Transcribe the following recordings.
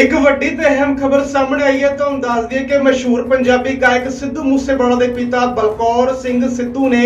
ਇੱਕ ਵੱਡੀ ਤੇ ਅਹਿਮ ਖਬਰ ਸਾਹਮਣੇ ਆਈ ਹੈ, ਤੁਹਾਨੂੰ ਦੱਸ ਦਈਏ ਕਿ ਮਸ਼ਹੂਰ ਪੰਜਾਬੀ ਗਾਇਕ ਸਿੱਧੂ ਮੂਸੇਵਾਲਾ ਦੇ ਪਿਤਾ ਬਲਕੌਰ ਸਿੰਘ ਸਿੱਧੂ ਨੇ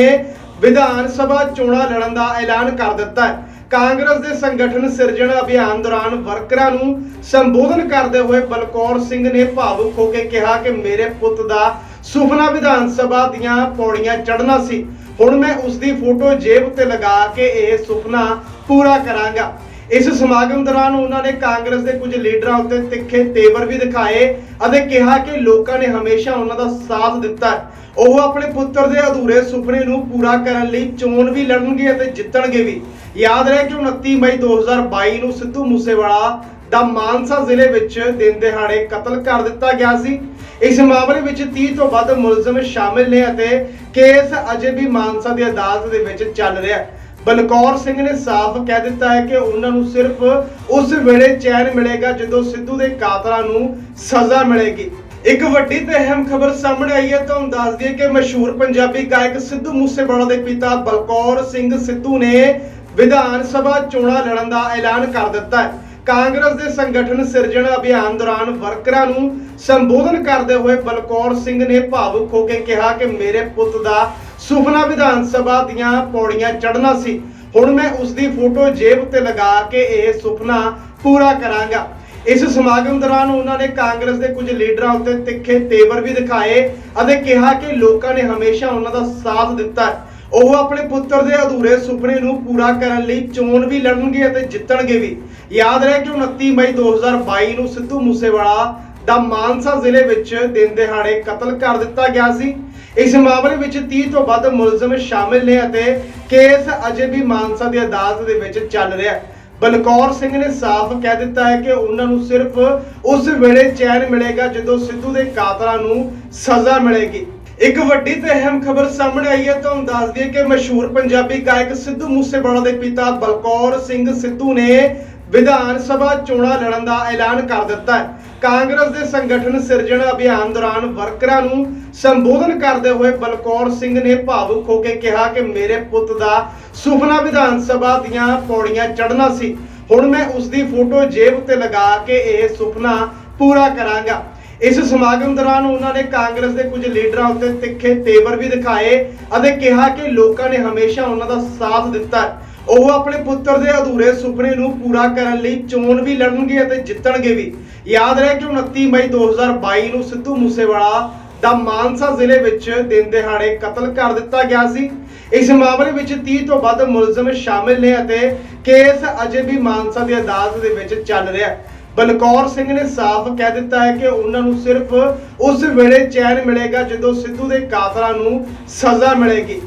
ਵਿਧਾਨ ਸਭਾ ਚੋਣਾਂ ਲੜਨ ਦਾ ਐਲਾਨ ਕਰ ਦਿੱਤਾ ਹੈ। ਕਾਂਗਰਸ ਦੇ ਸੰਗਠਨ ਸਿਰਜਣ ਅਭਿਆਨ ਦੌਰਾਨ ਵਰਕਰਾਂ ਨੂੰ ਸੰਬੋਧਨ ਕਰਦੇ ਹੋਏ ਬਲਕੌਰ ਸਿੰਘ ਨੇ ਭਾਵੁਕ ਹੋ ਕੇ ਕਿਹਾ ਕਿ ਮੇਰੇ ਪੁੱਤ ਦਾ ਸੁਪਨਾ ਵਿਧਾਨ ਸਭਾ ਦੀਆਂ ਪੌੜੀਆਂ ਚੜ੍ਹਨਾ ਸੀ। ਹੁਣ ਮੈਂ ਉਸ ਦੀ ਫੋਟੋ ਜੇਬ 'ਤੇ ਲਗਾ ਕੇ ਇਹ ਸੁਪਨਾ ਪੂਰਾ ਕਰਾਂਗਾ। ਇਸ ਸਮਾਗਮ ਦੌਰਾਨ ਉਹਨਾਂ ਨੇ ਕਾਂਗਰਸ ਦੇ ਕੁਝ ਲੀਡਰਾਂ ਉੱਤੇ ਤਿੱਖੇ ਤੇਵਰ ਵੀ ਦਿਖਾਏ ਅਤੇ ਕਿਹਾ ਕਿ ਲੋਕਾਂ ਨੇ ਹਮੇਸ਼ਾ ਉਹਨਾਂ ਦਾ ਸਾਥ ਦਿੱਤਾ ਉਹ ਆਪਣੇ ਪੁੱਤਰ ਦੇ ਅਧੂਰੇ ਸੁਪਨੇ ਨੂੰ ਪੂਰਾ ਕਰਨ ਲਈ ਚੋਣ ਵੀ ਲੜਨਗੇ ਅਤੇ ਜਿੱਤਣਗੇ ਵੀ। ਯਾਦ ਰਹੇ ਕਿ 29 ਮਈ 2022 ਨੂੰ ਸਿੱਧੂ ਮੂਸੇਵਾਲਾ ਦਾ ਮਾਨਸਾ ਜ਼ਿਲ੍ਹੇ ਵਿੱਚ ਦਿਨ ਦਿਹਾੜੇ ਕਤਲ ਕਰ ਦਿੱਤਾ ਗਿਆ ਸੀ। ਇਸ ਮਾਮਲੇ ਵਿੱਚ 30 ਤੋਂ ਵੱਧ ਮੁਲਜ਼ਮ ਸ਼ਾਮਿਲ ਨੇ ਅਤੇ ਕੇਸ ਅਜੇ ਵੀ ਮਾਨਸਾ ਦੀ ਅਦਾਲਤ ਦੇ ਵਿੱਚ ਚੱਲ ਰਿਹਾ ਹੈ। ਬਲਕੌਰ ਸਿੰਘ ਨੇ ਸਾਫ਼ ਕਹਿ ਦਿੱਤਾ ਹੈ ਕਿ ਉਹਨਾਂ ਨੂੰ ਸਿਰਫ ਉਸ ਵੇਲੇ ਚੈਨ ਮਿਲੇਗਾ ਜਦੋਂ ਸਿੱਧੂ ਦੇ ਕਾਤਲਾਂ ਨੂੰ ਸਜ਼ਾ ਮਿਲੇਗੀ। ਇੱਕ ਵੱਡੀ ਤੇ ਅਹਿਮ ਖਬਰ ਸਾਹਮਣੇ ਆਈ ਹੈ ਤੁਹਾਨੂੰ ਦੱਸ ਦਈਏ ਕਿ ਮਸ਼ਹੂਰ ਪੰਜਾਬੀ ਗਾਇਕ ਸਿੱਧੂ ਮੂਸੇਵਾਲਾ ਦੇ ਪਿਤਾ ਬਲਕੌਰ ਸਿੰਘ ਸਿੱਧੂ ਨੇ ਵਿਧਾਨ ਸਭਾ ਚੋਣਾਂ ਲੜਨ ਦਾ ਐਲਾਨ ਕਰ ਦਿੱਤਾ ਹੈ। ਕਾਂਗਰਸ ਦੇ ਸੰਗਠਨ ਸਿਰਜਣ ਅਭਿਆਨ ਦੌਰਾਨ ਵਰਕਰਾਂ ਨੂੰ ਸੰਬੋਧਨ ਕਰਦੇ ਹੋਏ ਬਲਕੌਰ ਸਿੰਘ ਨੇ ਭਾਵੁਕ ਹੋ ਕੇ ਕਿਹਾ ਕਿ ਮੇਰੇ ਪੁੱਤ ਦਾ ਸੁਪਨਾ ਵਿਧਾਨ ਸਭਾ ਦੀਆਂ ਪੌੜੀਆਂ ਚੜ੍ਹਨਾ ਸੀ। ਹੁਣ ਮੈਂ ਉਸ ਦੀ ਫੋਟੋ ਜੇਬ ਤੇ ਲਗਾ ਕੇ ਇਹ ਸੁਪਨਾ ਪੂਰਾ ਕਰਾਂਗਾ। ਇਸ ਸਮਾਗਮ ਦੌਰਾਨ ਉਹਨਾਂ ਨੇ ਕਾਂਗਰਸ ਦੇ ਕੁਝ ਲੀਡਰਾਂ ਉੱਤੇ ਤਿੱਖੇ ਤੇਵਰ ਵੀ ਦਿਖਾਏ ਅਤੇ ਕਿਹਾ ਕਿ ਲੋਕਾਂ ਨੇ ਹਮੇਸ਼ਾ ਉਹਨਾਂ ਦਾ ਸਾਥ ਦਿੱਤਾ ਉਹ ਆਪਣੇ ਪੁੱਤਰ ਦੇ ਅਧੂਰੇ ਸੁਪਨੇ ਨੂੰ ਪੂਰਾ ਕਰਨ ਲਈ ਚੋਣ ਵੀ ਲੜਨਗੇ ਅਤੇ ਜਿੱਤਣਗੇ ਵੀ। ਯਾਦ ਰਹੇ ਕਿ 29 ਮਈ 2022 ਨੂੰ ਸਿੱਧੂ ਮੂਸੇਵਾਲਾ ਦਾ ਮਾਨਸਾ ਜ਼ਿਲ੍ਹੇ ਵਿੱਚ ਦਿਨ ਦਿਹਾੜੇ ਕਤਲ ਕਰ ਦਿੱਤਾ ਗਿਆ ਸੀ। ਇਸ ਮਾਮਲੇ ਵਿੱਚ 30 ਤੋਂ ਵੱਧ ਮੁਲਜ਼ਮ ਸ਼ਾਮਿਲ ਨੇ ਅਤੇ ਕੇਸ ਅਜੇ ਵੀ ਮਾਨਸਾ ਦੀ ਅਦਾਲਤ ਦੇ ਵਿੱਚ ਚੱਲ ਰਿਹਾ ਹੈ। ਬਲਕੌਰ ਸਿੰਘ ਨੇ ਸਾਫ਼ ਕਹਿ ਦਿੱਤਾ ਹੈ ਕਿ ਉਹਨਾਂ ਨੂੰ ਸਿਰਫ ਉਸ ਵੇਲੇ ਚੈਨ ਮਿਲੇਗਾ ਜਦੋਂ ਸਿੱਧੂ ਦੇ ਕਾਤਲਾਂ ਨੂੰ ਸਜ਼ਾ ਮਿਲੇਗੀ। ਇੱਕ ਵੱਡੀ ਤੇ ਅਹਿਮ ਖਬਰ ਸਾਹਮਣੇ ਆਈ ਹੈ, ਤੁਹਾਨੂੰ ਦੱਸ ਦਈਏ ਕਿ ਮਸ਼ਹੂਰ ਪੰਜਾਬੀ ਗਾਇਕ ਸਿੱਧੂ ਮੂਸੇਵਾਲਾ ਦੇ ਪਿਤਾ ਬਲਕੌਰ ਸਿੰਘ ਸਿੱਧੂ ਨੇ ਵਿਧਾਨ ਸਭਾ ਚੋਣਾਂ ਲੜਨ ਦਾ ਐਲਾਨ ਕਰ ਦਿੱਤਾ ਹੈ। ਕਾਂਗਰਸ ਦੇ ਸੰਗਠਨ ਸਿਰਜਣ ਅਭਿਆਨ ਦੌਰਾਨ ਵਰਕਰਾਂ ਨੂੰ ਸੰਬੋਧਨ ਕਰਦੇ ਹੋਏ ਬਲਕੌਰ ਸਿੰਘ ਨੇ ਭਾਵੁਕ ਹੋ ਕੇ ਕਿਹਾ ਕਿ ਮੇਰੇ ਪੁੱਤ ਦਾ ਸੁਪਨਾ ਵਿਧਾਨ ਸਭਾ ਦੀਆਂ ਪੌੜੀਆਂ ਚੜ੍ਹਨਾ ਸੀ। ਹੁਣ ਮੈਂ ਉਸ ਦੀ ਫੋਟੋ ਜੇਬ ਉੱਤੇ ਲਗਾ ਕੇ ਇਹ ਸੁਪਨਾ ਪੂਰਾ ਕਰਾਂਗਾ। ਇਸ ਸਮਾਗਮ ਦੌਰਾਨ ਉਹਨਾਂ ਨੇ ਕਾਂਗਰਸ ਦੇ ਕੁਝ ਲੀਡਰਾਂ ਉੱਤੇ ਤਿੱਖੇ ਤੇਵਰ ਵੀ ਦਿਖਾਏ ਅਤੇ ਕਿਹਾ ਕਿ ਲੋਕਾਂ ਨੇ ਹਮੇਸ਼ਾ ਉਹਨਾਂ ਦਾ ਸਾਥ ਦਿੱਤਾ ਉਹ ਆਪਣੇ ਪੁੱਤਰ ਦੇ ਅਧੂਰੇ ਸੁਪਨੇ ਨੂੰ ਪੂਰਾ ਕਰਨ ਲਈ ਚੋਣ ਵੀ ਲੜਨਗੇ ਅਤੇ ਜਿੱਤਣਗੇ ਵੀ। ਯਾਦ ਰਹੇ ਕਿ 29 ਮਈ 2022 ਨੂੰ ਸਿੱਧੂ ਮੂਸੇਵਾਲਾ ਦਾ ਮਾਨਸਾ ਜ਼ਿਲ੍ਹੇ ਵਿੱਚ ਦਿਨ ਦਿਹਾੜੇ ਕਤਲ ਕਰ ਦਿੱਤਾ ਗਿਆ ਸੀ। ਇਸ ਮਾਮਲੇ ਵਿੱਚ 30 ਤੋਂ ਵੱਧ ਮੁਲਜ਼ਮ ਸ਼ਾਮਿਲ ਨੇ ਅਤੇ ਕੇਸ ਅਜੇ ਵੀ ਮਾਨਸਾ ਦੀ ਅਦਾਲਤ ਦੇ ਵਿੱਚ ਚੱਲ ਰਿਹਾ ਹੈ। ਬਲਕੌਰ ਸਿੰਘ ਨੇ ਸਾਫ਼ ਕਹਿ ਦਿੱਤਾ ਹੈ ਕਿ ਉਹਨਾਂ ਨੂੰ ਸਿਰਫ ਉਸ ਵੇਲੇ ਚੈਨ ਮਿਲੇਗਾ ਜਦੋਂ ਸਿੱਧੂ ਦੇ ਕਾਤਲਾਂ ਨੂੰ ਸਜ਼ਾ ਮਿਲੇਗੀ।